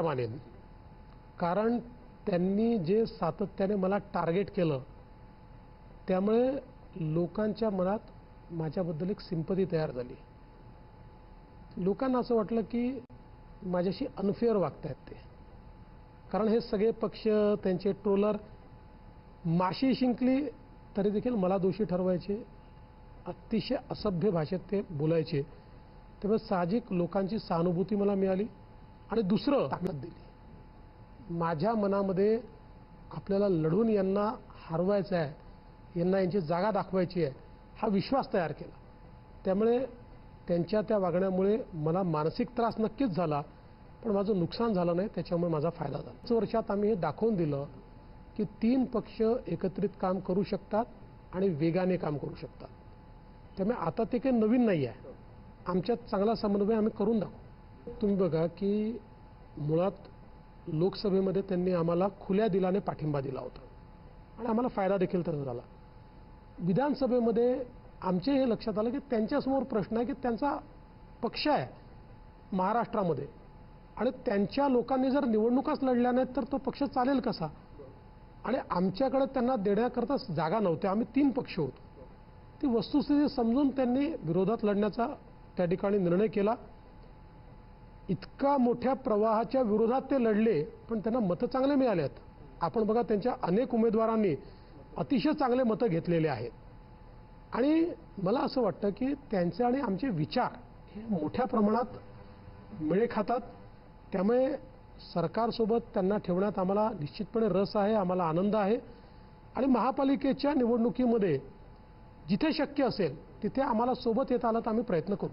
आभार मानेन कारण त्यांनी जे सातत्याने मला टार्गेट केलं त्यामुळे लोकांच्या मनात माझ्याबद्दल एक सिंपती तयार झाली. लोकांना असं वाटलं की माझ्याशी अनफेअर वागतायत ते. कारण हे सगळे पक्ष त्यांचे ट्रोलर माशी शिंकली तरी देखील मला दोषी ठरवायचे. अतिशय असभ्य भाषेत ते बोलायचे. त्यामुळे साहजिक लोकांची सहानुभूती मला मिळाली. आणि दुसरं ताकद दिली. माझ्या मनामध्ये आपल्याला लढून यांना हरवायचं आहे यांना यांची जागा दाखवायची आहे हा विश्वास तयार केला. त्यामुळे त्यांच्या त्या वागण्यामुळे मला मानसिक त्रास नक्कीच झाला पण माझं नुकसान झालं नाही त्याच्यामुळे माझा फायदा झाला. पाच वर्षात आम्ही हे दाखवून दिलं की तीन पक्ष एकत्रित काम करू शकतात आणि वेगाने काम करू शकतात. त्यामुळे आता ते काही नवीन नाही आहे. आमच्यात चांगला समन्वय आम्ही करून दाखवू. तुम्ही बघा की मुळात लोकसभेमध्ये त्यांनी आम्हाला खुल्या दिलाने पाठिंबा दिला होता. आणि आम्हाला फायदा देखील त्याचा झाला. विधानसभेमध्ये आमचे हे लक्षात आलं की त्यांच्यासमोर प्रश्न आहे की त्यांचा पक्ष आहे महाराष्ट्रामध्ये. आणि त्यांच्या लोकांनी जर निवडणुकाच लढल्या नाहीत तर तो पक्ष चालेल कसा? आणि आमच्याकडे त्यांना देण्याकरता जागा नव्हत्या आम्ही तीन पक्ष होतो. ती वस्तुस्थिती समजून त्यांनी विरोधात लढण्याचा त्या ठिकाणी निर्णय केला. इतका मोठ्या प्रवाहाच्या विरोधात ते लढले पण त्यांना मतं चांगले मिळाले आहेत. आपण बघा त्यांच्या अनेक उमेदवारांनी अतिशय चांगले मतं घेतलेले आहेत. आणि मला असं वाटतं की त्यांचे आणि आमचे विचार हे मोठ्या प्रमाणात मेळे खातात. त्यामुळे सरकारसोबत त्यांना ठेवण्यात आम्हाला निश्चितपणे रस आहे आम्हाला आनंद आहे. आणि महापालिकेच्या निवडणुकीमध्ये जिथे शक्य असेल तिथे आम्हाला सोबत येता आलं तर आम्ही प्रयत्न करू.